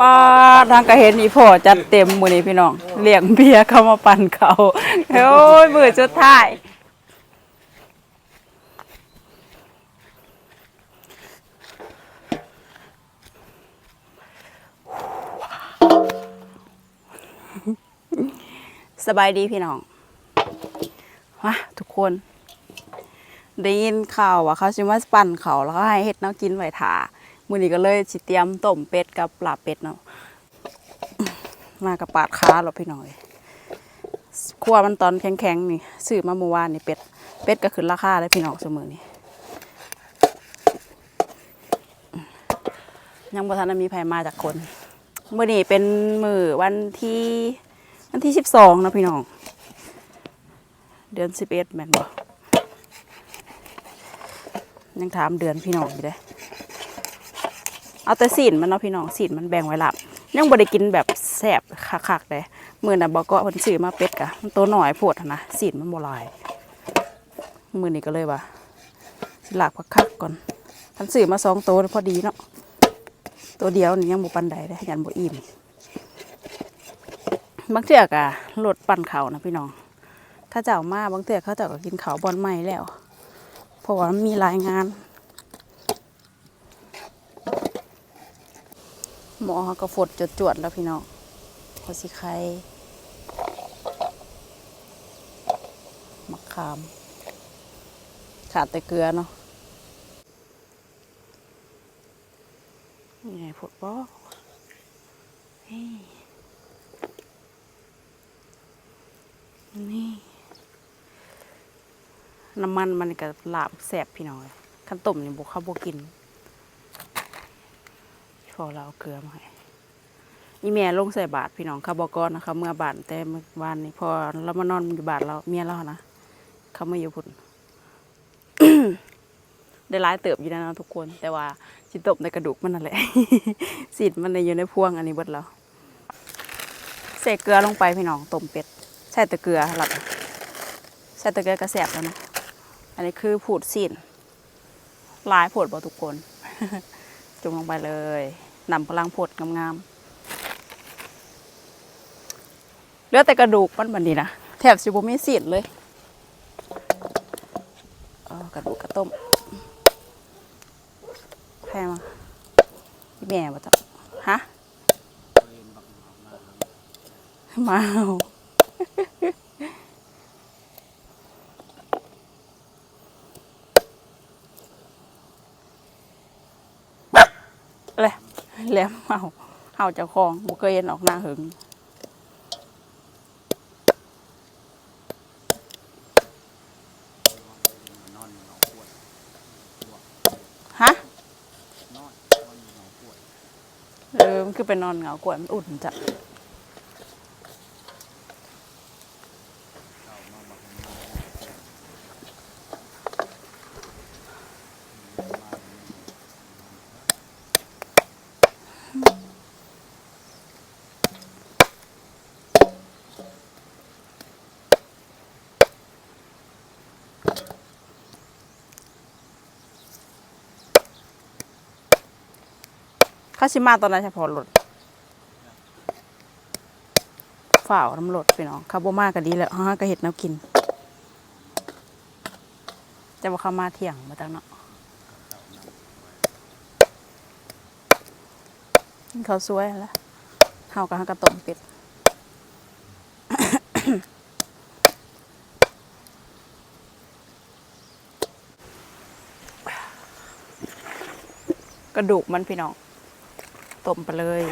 ป้าทางก็เห็นอีพ่อจัดเต็มมือนี้พี่น้องเลี้ยงเบียร์เข้ามาปั่นเขาโอ้ยมือสุดท้ายสบายดีพี่น้องมาทุกคน ได้ยินข่าวว่าเขาสิมาปั่นเขาแล้วก็ให้เฮ็ดน้กินไว้ถา มื้อนี้ก็เลยสิเตรียมต้มเป็ดกับลาบเป็ดเนาะมากับปาดขาหรอพี่น้อยคั่วมันตอนแข็งๆนี่ซื้อมาเมื่อวานนี่เป็ด เป็ดก็ขึ้นราคาเลยพี่น้องเสมอนี่ยังบ่ทันมีไผมาจากคนมื้อนี้เป็นมือวันที่วันที่12นะพี่น้อง เดือน11แม่นบ่ยังถามเดือนพี่น้องอยู่เลย เอาแต่สีนมันเนาะพี่น้องสีนมันแบ่งไว้ลับ ยังบ่ได้กินแบบแซ่บคักๆเลยมือน่ะบอกก็เพิ่นซื้อมาเป็ดกะมันตัวน้อยโพดนะสีนมันบ่ลาย มือนี้ก็เลยว่าสิลากคักๆก่อนท่านซื้อมาสองตัวพอดีเนาะตัวเดียวนี่ยังบ่ปานใดเลยยันบ่อิ่มบางเทื่อกะรถปั่นเขานะพี่น้องเข้าเจ้ามาบางเทื่อเขาเจ้าก็กินเขาบอนใหม่แล้วเพราะว่ามันมีรายงาน หมอเขาก็ฝดจวดๆแล้วพี่น้องพอสิไข่มะขาม ขาดแต่เกลือเนาะนี่ไงฝดบ่เฮ้ยนี่ น้ำมันมันก็ลาบแสบพี่น้อยขั้นต้มเนี่ยบุกข้าบุกิน พอเราเอาเกลือมาให้อีเมียลงใส่บาทพี่น้องเขาบอกก่อนนะคะเมื่อบาทแต่เมื่อวานนี้พอเรามานอนอยู่บาทเราเมียเรานะเขาไม่อยู่พุ่นได้ร้ายเติบอยู่นะนะทุกคน แต่ว่าสิตบในกระดูกมันนั่นแหละสิทธิ์มันในอยู่ในพวงอันนี้เบิดแล้วใส่เกลือลงไปพี่น้องต้มเป็ดใส่ต่เกลือหลับใส่ต่เกลือกระแสบแล้วนะอันนี้คือผูดสินลายผดบอทุกคน จุ่มลงไปเลยนำพลังผดงามๆเหลือแต่กระดูกมันบันดีนะแถบสิบมีสินเลยเออกระดูกกระต้มแพงมาพี่แม่บ่จ้ะฮะมาเอา เลย แหลมเฮาเฮาเจ้าของบ่เคยเห็นออกหน้าหึงฮะเออมันคือไปนอนเหงากวนมันอุ่นจ้ะ ข้าชิมาตอนนั้นเฉพาะรถฝ่าวน้ำรถพี่น้องคาโบมาก็ดีแล้วฮะก็เห็ดแน้ำกินจะบอกเขามาเที่ยงมาตั้งเนาะกินเขาสวยแล้วเฮากับฮากระต้มเป็ดกระดูกมันพี่น้อง ต้มไปเลย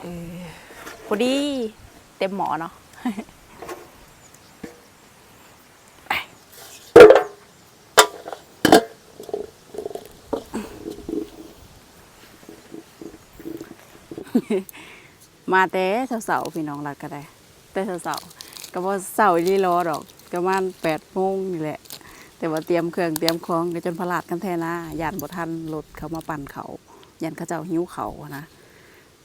เออพอดี เต็มหมอเนาะมาแต่เสาๆพี่น้องรักก็ได้ แต่เสาๆก็บ่เสาอีรอดอกก็ประมาณแปดโมงนี่แหละ แต่ว่าเตรียมเครื่องเตรียมของก็จนพลาดกันแท้นะยานบ่ทันรถเขามาปั่นเขา ยันเขาเจ้าหิ้วเขานะ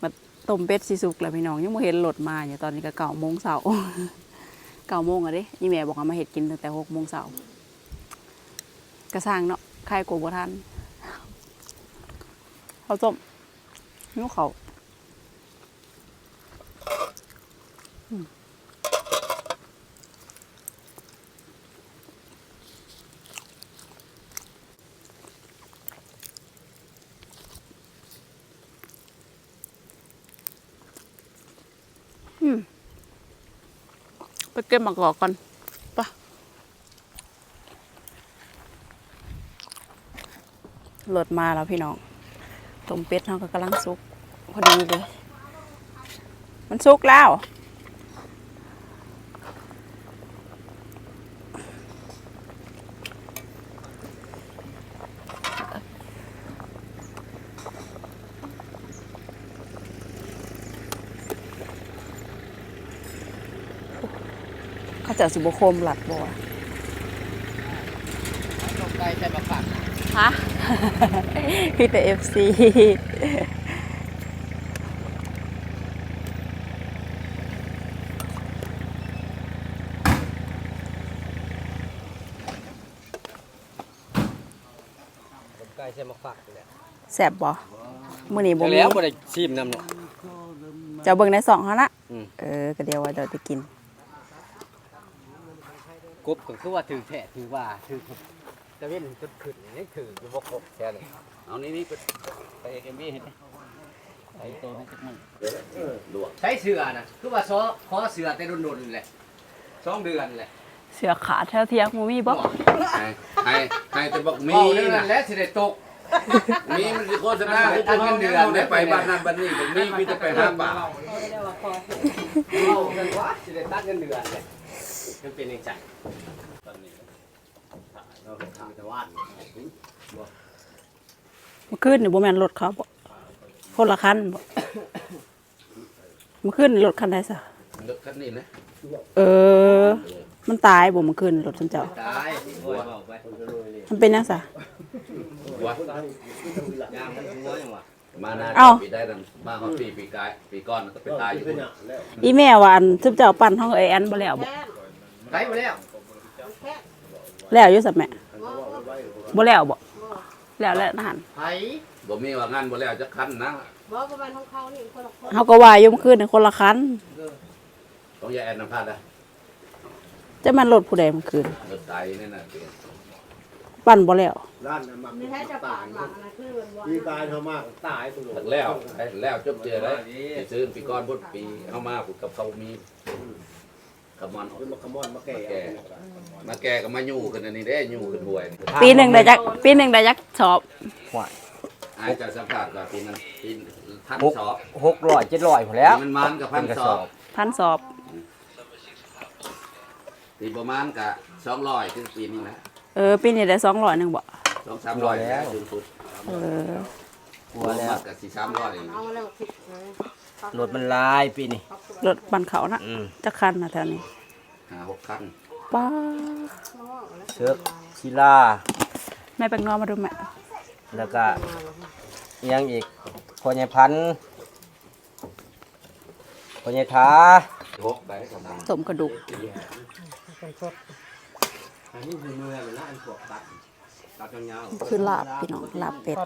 มาต้มเป็ดสีสุกแล้วพี่น้องยังไม่เห็นรถมาอยู่ตอนนี้ก็เก่าโมงเสาเก่าโมงอะเดิยี่แม่บอกว่ามาเห็ดกินตั้งแต่หกโมงเสากระสร้างเนาะใครกลัวบ่ทันข้าต้มหิ้วเขา ไปเก็บมะกอกก่อนไปะรถมาแล้วพี่น้องต้มเป็ดเขาก็กำลังสุก พอดีเลย มันสุกแล้ว เขาจะสิบโคมหลัดบ่วะตกไก่ใส่มาฝักฮะพี่แต่เอฟซีตกไก่ใส่มาฝักนี่แหละแสบบ่มื้อนี้บ่มีแล้วบ่ได้ชิมน้ำเนาะเจ้าเบิ่งในสองเขานะอืมเออก็เดียวว่าเดี๋ยวจะกิน กบก็คือว่าถือแท้ถือว่าถือตะเว้นจุดขึ้นนี่ถืออยู่บ่ครบแท้เลยเอานี่นี่ไปไปเอ็มวีเห็นไหมใส่ตัวให้จักมือใช้เสือน่ะคือว่าซอขอเสือแต่โดนๆแหละสองเดือนแหละเสือขาดแถวเทียงบ่มีบ่ให้ให้ให้แต่บอกมีเมาเดือนนะแล้วสิได้ตกมีมันสิโฆษณาคือพวกเขาเนี่ยได้ไปบ้านนั้นบ้านนี้บอกมีมีแต่ไปหาป่าเมากันวะสิได้ตัดเงินเดือนเลย มันเป็นยังไงเราทำแต่ว่าเมื่อคืนนี่บ่แม่นรถเขาบ่คนละคันบ่เมื่อคืนนี่รถคันใดซะเลิกคันนี้นะเออ มันตายบ่เมื่อคืนรถฉันเจ้าตายโอ้ยเอาไปมันเป็นจังซะวะยางมันหัวยังวะมานาเอ้าปีได้นั่นมาฮอดปีปีกายปีก่อนก็ไปตายอยู่อีแม่ว่าอันซึมเจ้าปั่นห้องเอ้ยอันบ่แล้วบ่ ไปหมดแล้วแล้วอยู่สับแม่บ่แล้วบ่แล้วแล้วนะหันไปบ่มีว่างานบ่แล้วจักคันนะบอกประมาณของเขานี่คนละคนเฮาก็ว่าอยู่เมื่อคืนนี่คนละคันต้องแยกแอนน้ำพาดนะจะมันรถผู้ใดเมื่อคืนรถตายนี่น่ะปั่นบ่แล้วร้านน้ำมันไม่ให้จะปาดหมักอะไรคือมันว่าปีกายเขามากตายตัวถึงแล้วให้แล้วจบเจอได้สิซื้อปีก่อนพุ่นปีเฮามาพุ่นกับเขามี กับมันเป็นมาขมอนมาแก่แก่มาแก่ก็มาอยู่กันอันนี้ได้อยู่กันห่วยปีหนึ่งได้จักปีหนึ่งได้จักสอบอายจะสัมผัสว่าปีนั้นปีท่านหกสอบหกร้อยเจ็ดร้อยพอแล้วปีมันมันกับพันสอบพันสอบปีประมาณกะสองร้อยถึงปีนี้นะเออปีนี้ได้สองร้อยหนึ่งบ่สองสามร้อยแล้วสูงสุดเออกลัวแล้วกะสี่สามร้อย เอามาแล้วผิดเลยรถมันลายปีนี้รถบันเขานะอืมจักคันนะแถวนี้ห้าหกคันป้าเชือกศิลาแม่ไปงอมาดูแม่แล้วก็อิหยังอีกพอใหญ่พันธุ์พอใหญ่ท้าหกไปกำลังสมกระดูกอันนี้คือมือเลยนะอันพวกตัดตัดยาว คือลาบพี่น้องลาบเป็ด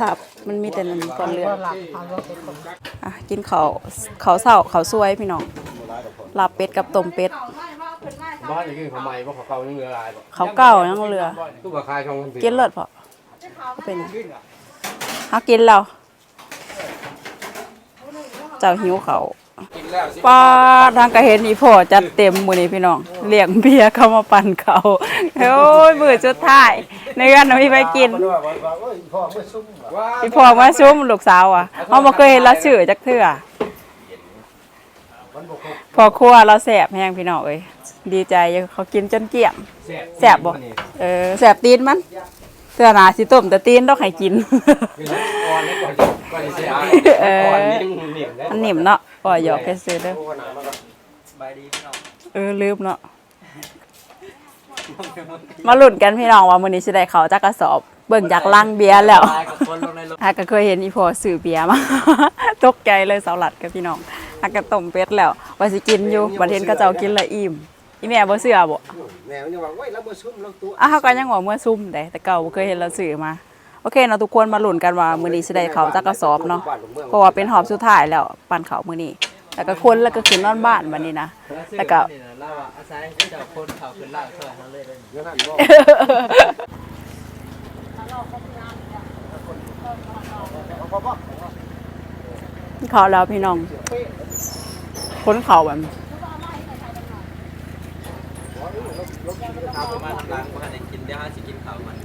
ลาบมันมีแต่น้ำก้อนเลือดอะกินข้าวข้าวเศร้าข้าวสวยพี่น้องลาบเป็ดกับต้มเป็ดๆบ้านอย่างนี้ทำไมว่าเขาเก่ายังเหลือลายบ่ข้าวเก่ายังเหลือตู้กับคายช่องมันกินเลิศพอก็เป็นเฮากินแล้วเจ้าหิวเขาวกินแล้วสิ ป้าทางก็เห็นอีพ่อจัดเต็มมื้อนี้พี่น้องเลี้ยงเบียร์เข้ามาปั่นเขาวโอ้ยมื้อสุดท้ายในงานน่ะมีไปกินว่าว่าว่าว่าพ่อไม่ซุ่มว่ะว้าอีพ่อมาซุ่มลูกสาวอะเฮาบ่เคยเห็นเราชื่อจักเทื่อพอครัวเราแซ่บแฮงพี่น้องเอ้ยดีใจอยู่เขากินจนเกลี้ยงแซ่บบ่เออแซ่บตีนมัน เทื่อหนาสิต้มแต่ตีนต้องให้กิน อ่อนนี่ก่อนก่อนเสียเอออ่อนนิ่มนิ่มเลยมันนิ่มเนาะปล่อยหยอกแค่ซื้อเด้อบายดีพี่น้องเออลืมเนาะ มาลุ้นกันพี่น้องว่ามื้อนี้สิได้เขาวจักกระสอบ เบิ่งจากลังเบียร์แล้วตายกับคนลงในรถอาก็เคยเห็นอีพอซื้อเบียร์มา ตกใจเลยเสาหลัดกับพี่น้องอาก็ต้มเป็ดแล้วว่าสิกินอยู่บัดเห็นเขาเจ้ากินและอิ่ม อีแม่บ่เชื่อบ่แมวยังว่าไว้แล้วมาซุ่มแล้วตัวอ้าวเขาก็ยังว่าเมื่อซุ่มได้แต่เก่าบ่เคยเห็นเราซื้อมา โอเคเนาะทุกคนมาลุ้นกันว่ามื้อนี้สิได้เขาจักกระสอบเนาะเพราะว่าเป็นหอบสุดท้ายแล้วปั่นเขามื้อนี้แล้วก็คนแล้วก็ขึ้นนอนบ้านบัดนี้นะแล้วก็เราอะอาศัยที่เจ้าคนเขาขึ้นล่างช่วยเขาเลยได้ยังนั่นบ่พอพอเขาแล้วพี่น้องคนเขาแบบ เอามาทำร้านมาให้กินเดี๋ยวหาสิกินข้าวมัน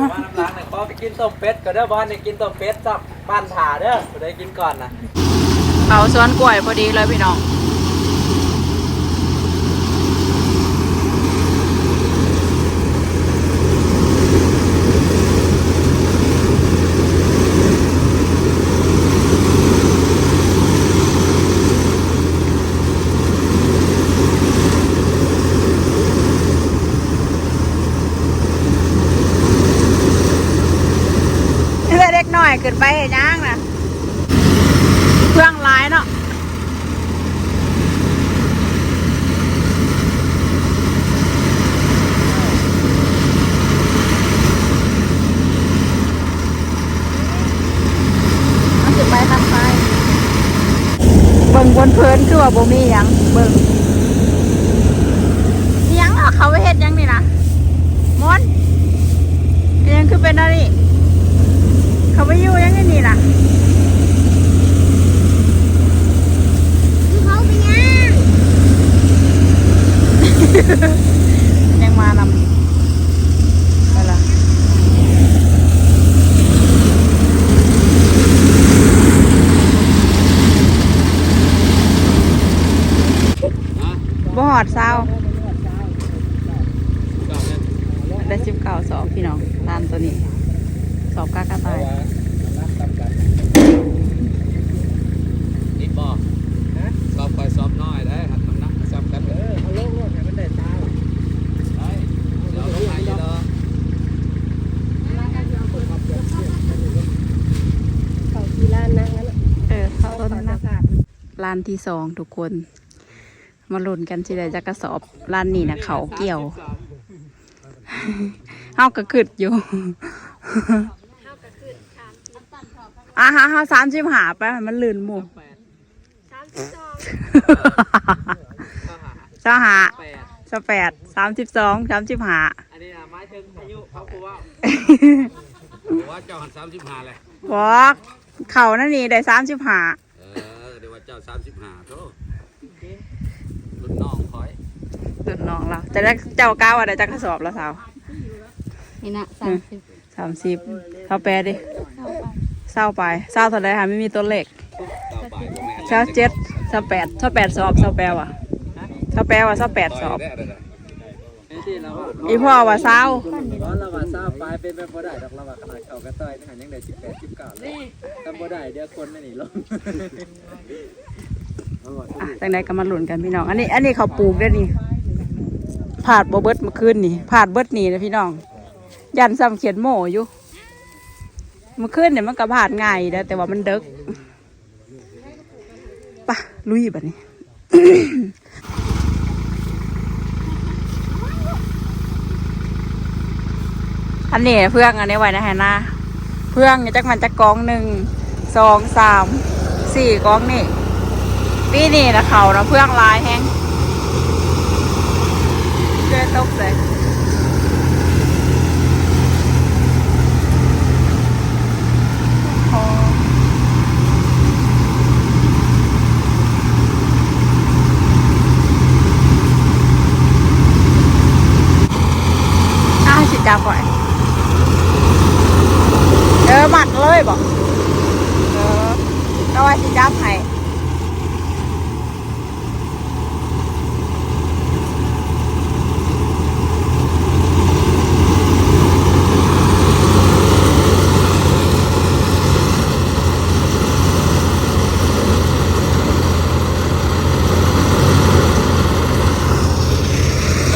มาทำร้านเนี่ยขอไปกินต้มเป็ดก็เด้อบ้านเนี่ยกินต้มเป็ดจับบ้านถ่าเด้อบ่ได้กินก่อนนะเขาสวนกล้วยพอดีเลยพี่น้อง เล็กหน่อยขึ้นไปเห็นยังนะเครื่องร้ายเนาะมันสิไปทางซ้ายเบิ่งบนเพลินคือ ว่าบ่มีหยังเบิ่งหยังอะเขาไปเฮ็ดหยังนี่นะมอนยังคือเป็นอะไรเขาไปอยู่ยังไงนี่ล่ะเขาไปยังยังมานำไปละบ่ห อดเศร้าได้สิบเก้าสอบพี่น้องตามตัวนี้ สอบกากระต่ายนิดบ่สอบคอยสอบน้อยได้หัดน้ำหนักสอบกันเออเอาลงรถให้มันได้ตายได้เดี๋ยวลงไหนเด้อเขาที่ร้านนั่งนั่นเออเข้าต้นนะร้านที่สองทุกคน มาลุ้นกันสิได้จักกระสอบร้านนี้นะเขาเกี่ยวเฮาก็ขึ้นอยู่อะฮะฮะสามสิบหาไปมันลื่นหมู่สามสิบสองเจ้าหาแปดสแปดสามสิบสองสามสิบหาอันนี้อะหมายถึงอายุเขาคือว่าว่าเจ้าหันสามสิบห้าเลยบอกเขานั่นนี่ได้สามสิบหาเออเดี๋ยวว่าเจ้าสามสิบห้าโธ่รุ่ นน้องคอยตุนน้องเราจะได้เจ้าก้าวอะไรจักกระสอบละสาวนี่นะสามสิบสามสิบเท่าแปดดิเศร้าไปเศร้าเท่าไรค่ะไม่มีตัวเลขต่อไปบ่แม่นเศร้าเจ็ดเศร้าแปดเศร้าแปดสอบเศร้าแปดว่ะเศร้าแปดว่ะเศร้าแปดสอบได้ได้ได้ไอ้ที่เราว่าอีพ่อว่าเศร้าเพราะเราว่าทราบไปเป็นแบบบ่ได้ดอกเราว่าขนาดเขากระต่อยนี่หันยังได้สิบแปดสิบเก้าเลยทำบ่ได้เดี๋ยวคนไม่หนีลง อะจังใดก็มาลุ้นกันพี่น้อง อันนี้ อันนี้เขาปลูกได้อนี่ผาดบเบิดเมื่อคืนนี่ผาดเบิดนี่นะพี่น้อง ยันซ้ำเขียนโม่อยู่ เมื่อคืนเนี่ยมันก็ผาดง่ายนะแต่ว่ามันเดึกปะลุยแบบนี้ อันนี้เพื่องอันนี้ไว้นะฮะนะ เพื่องจักมันจะกองหนึ่งสองสามสี่กองนี่ ปีนี้นะเขานะเพื่องลายแห้งเชื่อตกใส่อ๋ออ้าวสิจับไว้เออหมัดเลยบอกเออก็ว่าสิจับให้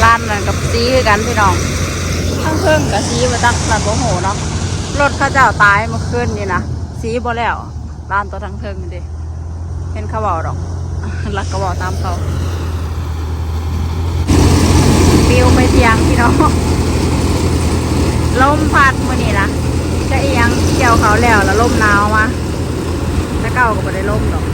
ร้านนั่นกับซีคือ กันพี่น้องข้างเพิ่งกับซีมาตั้งนั่นโมโหเนาะรถข้าเจ้าตายเมื่อคืนนี่นะซีบ่แล้วร้านตัวทั้งเทิงนี่ดิเห็นเขาบอกดอกรักก็บอกตามเขาปิวไปเทียงพี่น้องลมพัดมื่อนี้นะจะเอียงเกี่ยวเขาแล้วแล้วลมหนาวมาถ้าเก่าก็ไม่ได้ลมหรอก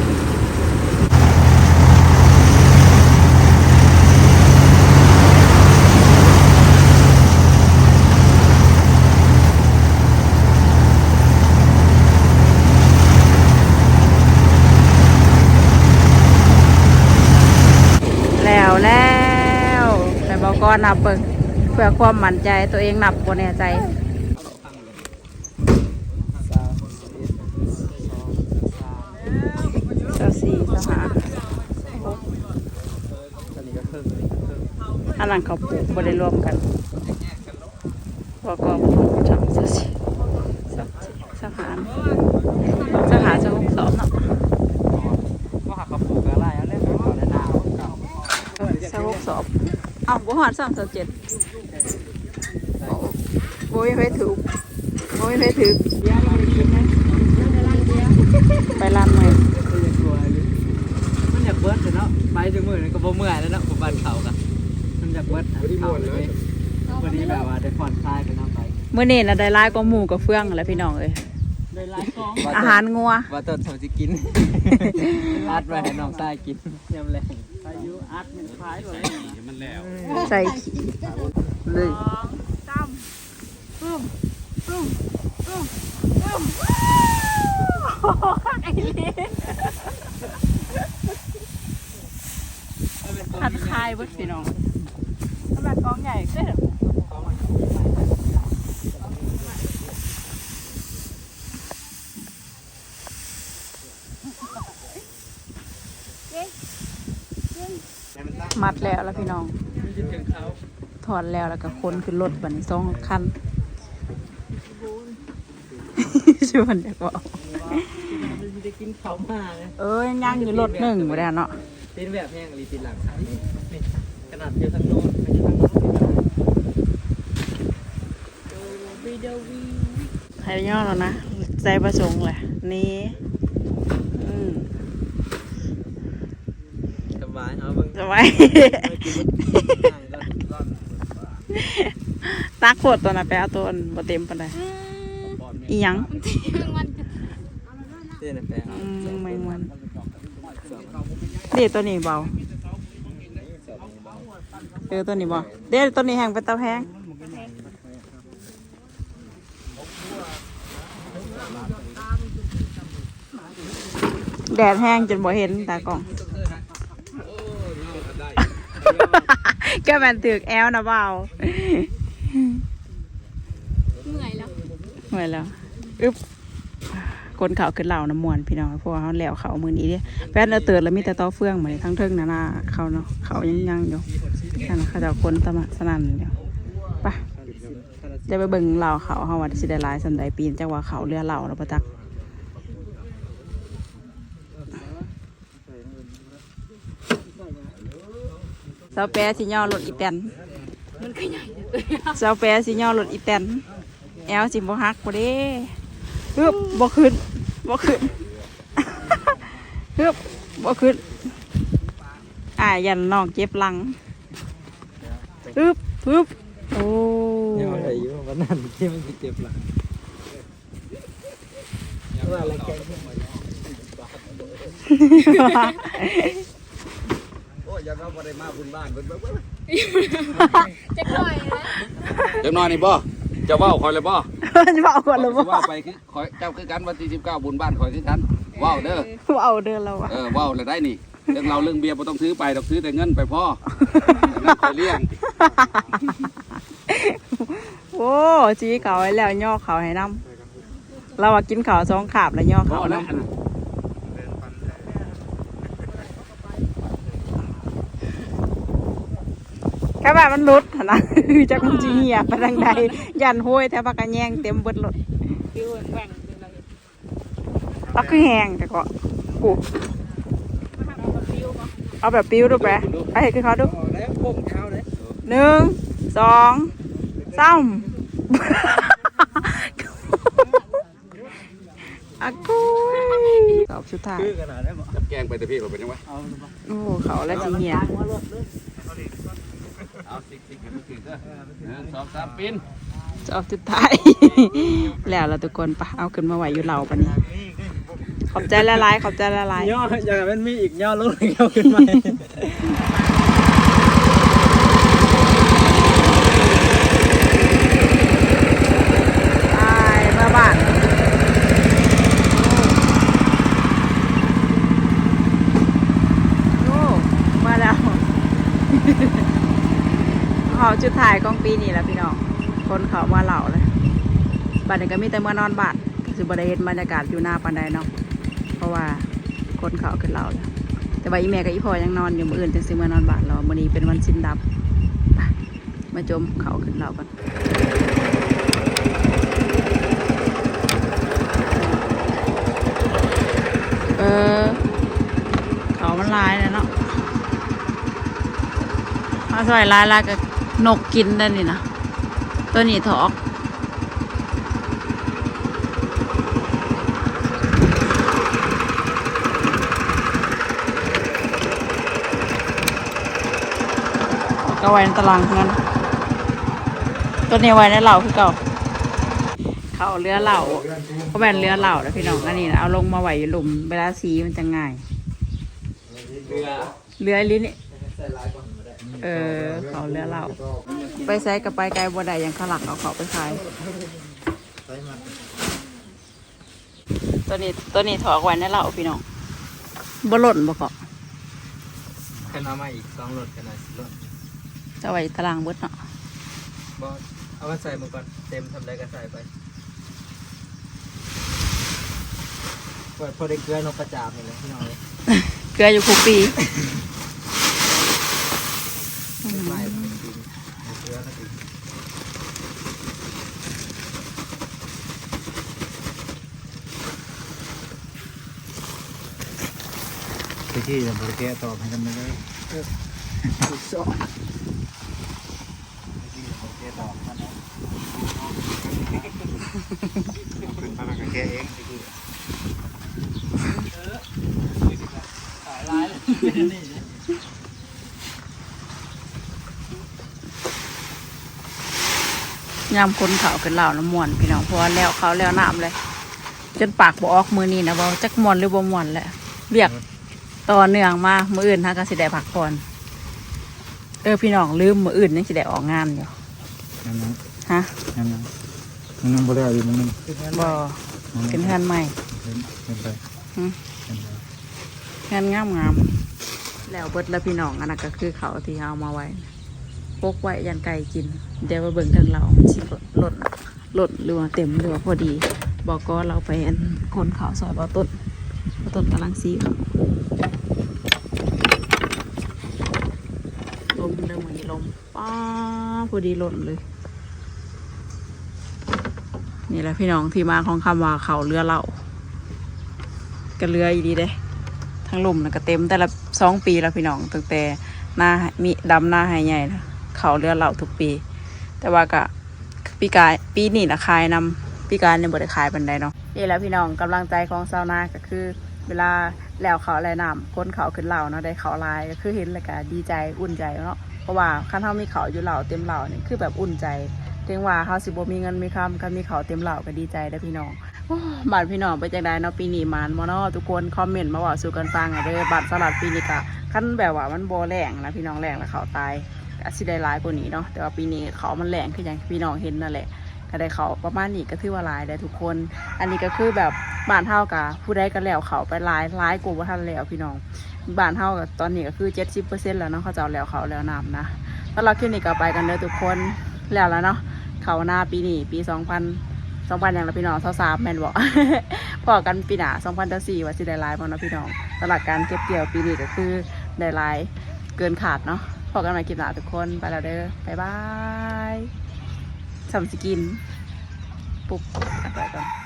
แล้วแล้วแต่บอกก็ นับเบิ่งเพื่อความมั่นใจตัวเองนับบ่แน่ใจเจ้าสี่เจ้าห้าอันนั้นเขาปลูกบ่ได้รวมกันบอกก็สามเจ้าสี่เจ้าสี่เจ้าหาเจ้าหาเจ้าหกสอบเนาะ ก็หักกระปุกอะไรอันนี้ก็ขอได้นาวเก่า เจ้าหกสอบ เอ้าบ่หอดสามเจ้าเจ็ดโอ้ยไปถูกโอ้ยไปถูกไปร้านใหม่ก็ยังกลัวอยู่มันอยากเบิร์ดเลยเนาะไปถึงมือนี่ก็บ่เมื่อยแล้วเนาะผมบ้านเขาก็มันอยากเบิร์ดเขาเลยวันนี้แบบว่าได้ผ่อนคลายไปเนาะไปมื้อนี้น่ะได้หลายกว่าหมูกับเฟืองแหล้วพี่น้องเอ้ยได้หลายกองอาหารงัวว่าต้นเขาจะกินอัดไว้ให้น้องชายกินยำแรงอายุอัดมันคล้ายเลย มันแล้วใส่ขี้เลยหัดคายเบิดพี่น้องทำไมกองใหญ่เด้อ มัดแล้วแล้วพี่น้อง ถอดแล้วแล้วก็คนขึ้นรถบัดนสองคันชวนอยากบอกจะกินเขามาเลยเอ้ยยังอยู่รถหนึ่งบ่ได้เนาะตีนแบบแห้งรีตีนหลังขายนี่นี่ขนาดเดียวทางโน้นไม่ใช่ทางโน้นใครย่อแล้วนะ ใจประสงค์แหละ นี่อืม สบาย เอาเบิ่งสบายตักขวดตัวน่ะไปเอาตัวอันบ่เต็มปานใดอีหยังเต้นแปลงอืมแมงวันเดี๋ยวตัวนี้เบาเออตัวนี้บ่เดี๋ยวตัวนี้แห้งเป็นเตาแห้งแดดแห้งจนบ่เห็นตากล้อง ก็มันถือกแอลนะเบาเหนื่อยแล้วเหมือนแล้วอึ๊บคนเขาขึ้นเหล่าน้ำมวนพี่น้องเพราะว่าเขาแล้วเขามือนี้เดิแฟนเออเตือนแล้วมีแต่ต่อเฟืองเหมือนทั้งเทิงนานาเขาเนาะเขายังยังอยู่นั่นน่ะเขาจะเอาคนสมาสนั่นเดียวไปจะไปเบิ่งเหล่าเขาเขาว่าสิได้หลายสันใดปีนจังว่าเขาเรือเหล่าแล้วประจัก สาแปรสิย่อรถอีแตนเสาแปรสิย่อรถอีแตนแอลสิบ่ฮักบ่เด้ฮึบบ่ขึ้นบ่ขึ้นฮึบบ่ขึ้นอ่ายันน้องเจ็บหลังฮึบฮึบโอ้ยังอะไรอยู่วันนั้นที่มันเจ็บหลังว่าอะไรแกโอ้ยอย่าเราบ่ได้มาบุญบ้านเบิ่งเบิ่งเบิ่งจะหน่อยนะเดี๋ยวน้อยนี่บ่เจะเว้าคอยเลยบ่จะเอาก่อนหรือสิเปล่าเว้าไปคือคอยเจ้าคือกันวันที่19บุญบ้านคอยคือกันเว้าเด้อเอาเดินแล้วอะเออเว้าแล้วได้นี่เรื่องเราเรื่องเบียร์บ่ต้องซื้อไปดอกซื้อแต่เงินไปพอแต่เงินคอยเลี้ยงโอ้จีเขาไว้แล้วย่อเขาให้น้ำเราอะกินข้าวสองขาบแล้วย่อพอเขาแล้วน้ำ อันนั้น แค่แบบมันหลุดหั่นนะคือจักมันจีเหียไปทางใดยันห้วยแถวปากกระแยงเต็มเบิดรถเอาคือแหงแต่ก็ปูเอาแบบปิ้วดูแปะไปเห็นคือเขาดูแล้วโค้งเท้าเลยหนึ่งสองสามอากุยตอบสุดท้ายคือขนาดได้บ่จับแกงไปแต่พี่บ่เป็นยังไงเอาโอ้เขาและจีเหีย เอาสิกสิกให้มันถึงเด้อหนึ่งสองสามปีนจะออกจุดท้าย แล้วเราทุกคนปะเอาขึ้นมาไหวอยู่เหล่าปะนี้ขอบใจละลายๆขอบใจละลายย่ออย่างนั้นมีอีกย่อลูกหนึ่งย่อขึ้นมา ตายเมื่อบ้านโอ้มาแล้ว เขา จุดถ่ายของปีนี้แหล้วพี่น้องคนเขามาเหล่าเลยบัดนี้ก็มีแต่เมื่อนอนบ้านก็คือบริเห็นบรรยากาศอยู่หน้าปันไดเนาะเพราะว่าคนเขาขึ้นเหล่าแล้วแต่ว่าอีแม่กับอีพ่อยังนอนอยู่มืออื่นจึงซื้อมานอนบ้านเราวันนี้เป็นวันสิ้นดับไปมาจมเขาขึ้นเหล่ากันเออเขามันลายนะเนาะมาสวยลายลายกับ นกกินได้นี่นะตัวนี้ถอกก็ไว้ในตารางงั้น ตัวนี้ไว้ในเหล่าคือเก่า เขาเรือเหล่าเขาแบนเรือเหล่าแล้วพี่น้องอันนี้นะเอาลงมาไหวอยู่หลุมเวลาสีมันจะง่าย เรือ เรือลิ้นนี่ ใส่ลายก่อนมาได้ เออ เขาเรือเหล่าไปใช้กับไปไกลบัวใดยังขลักเอาเขาไปขายตัวนี้ตัวนี้ถอกไว้ในเหล่าพี่น้องบ่หล่นบ่เกาะขึ้นมาใหม่อีกสองรถกันหน่อยรถจะไว้ตารางเบิดเนาะบอสเอามาใส่มาก่อนเต็มทำได้ก็ใส่ไปเปิดพอได้เกลือนกกระจาบนี่เลยพี่น้องเลยเกลืออยู่คุกปี ไม่ไม่กินเอาเกลือก็กินไปที่จะบริแกะตอบให้กันไม่ได้สองบริแกะตอบกันนะขึ้นมาแล้วก็แกะเองที่คือสายลายเลย ยามคนเขาขึ้นเหล่าน้ำมวนพี่น้องเพราะว่าแล้วเขาแล้วน้ำเลย จนปากบ่ออกมือนี่นะบ่จักมวนหรือบ่มวนแหละเบียกต่อเนื่องมามืออื่นฮะก็สิได้พักผ่อนเออพี่น้องลืมมืออื่นยังสิได้ออกงานอยู่นั่นนะฮะนั่นนะมันนั่งบ่ได้อยู่มันนั่งบ่เป็นงานใหม่เห็นเห็นไปหืมเห็นไปงานงามงามแล้วเบิดแล้วพี่น้องอันนั้นก็คือเขาที่เอามาไว้ พกไว้ยันไก่กิน เดี๋ยวมาเบิ่งทางเราสิหล่นหล่นหรือเต็มหรือพอดี บอกก็เราไปอันคนเขาซอยบอต้นบอต้นกำลังซีครับลมเดิมเหมือนลมป้าพอดีหล่นเลย นี่แหละพี่น้องที่มาของคำว่าเขาเรือเหล่ากันเรืออีดีเด้ทั้งลมนะก็เต็มแต่ละสองปีแล้วพี่น้องตั้งแต่หน้ามีดำหน้าหายใหญ่นะ เขาเรือเหล่าทุกปี แต่ว่าก็ปีกายปีนี้นะขายนำปีกายเนี่ยบ่ได้ขายบันไดเนาะนี่แหละพี่น้องกำลังใจของชาวนาก็คือ เวลาแล้วเขาอะไรน้ำพ้นเขาขึ้นเหล่าเนาะได้เขาลายก็คือเห็นแล้วก็ดีใจอุ่นใจเนาะเพราะว่าคันเฮามีเขาอยู่เหล่าเต็มเหล่านี่คือแบบอุ่นใจถึงว่าเฮาสิบ่มีเงินมีคำกันมีเขาเต็มเหล่าก็ดีใจได้พี่น้องบ้านพี่น้องไปจังไดเนาะปีนี้มานบ่เนาะทุกคนคอมเมนต์มาว่าสู่กันฟังอะเด้อบ้านสลัดปีนี้ก็คันแบบว่ามันโบ่แรงนะพี่น้องแรงแล้วเขาตาย ก็สิได้หลายกว่านี้เนาะแต่ว่าปีนี้เขามันแรงคืออย่างที่พี่น้องเห็นนั่นแหละก็ได้เขาประมาณนี้ก็ถือว่าหลายได้ทุกคน อันนี้ก็คือแบบบ้านเฮากับผู้ใดก็แล้วเขาไปหลายหลายกว่าบ่ทันแล้วพี่น้องบ้านเฮากับตอนนี้ก็คือ70%แล้วเนาะเขาจะเอาแล้วเขาแล้วน้ำนะแล้วเราคลิปนี้ก็ไปกันเด้อทุกคนแล้วแล้วเนาะเขาหน้าปีนี้ปี2000สองพันอย่างละพี่น้องเท่าสามแมนบอกพอกันปีหน้าสองพันเท่าสี่ว่าสิได้หลายพอนะพี่น้องตลาดการเก็บเกี่ยวปีนี้ก็คือได้หลายเกินขาดเนาะ พอกันใหม่คลิปหน้าทุกคนไปแล้วเด้อบ๊ายบายสำสกิน ปุ๊บไปก่อน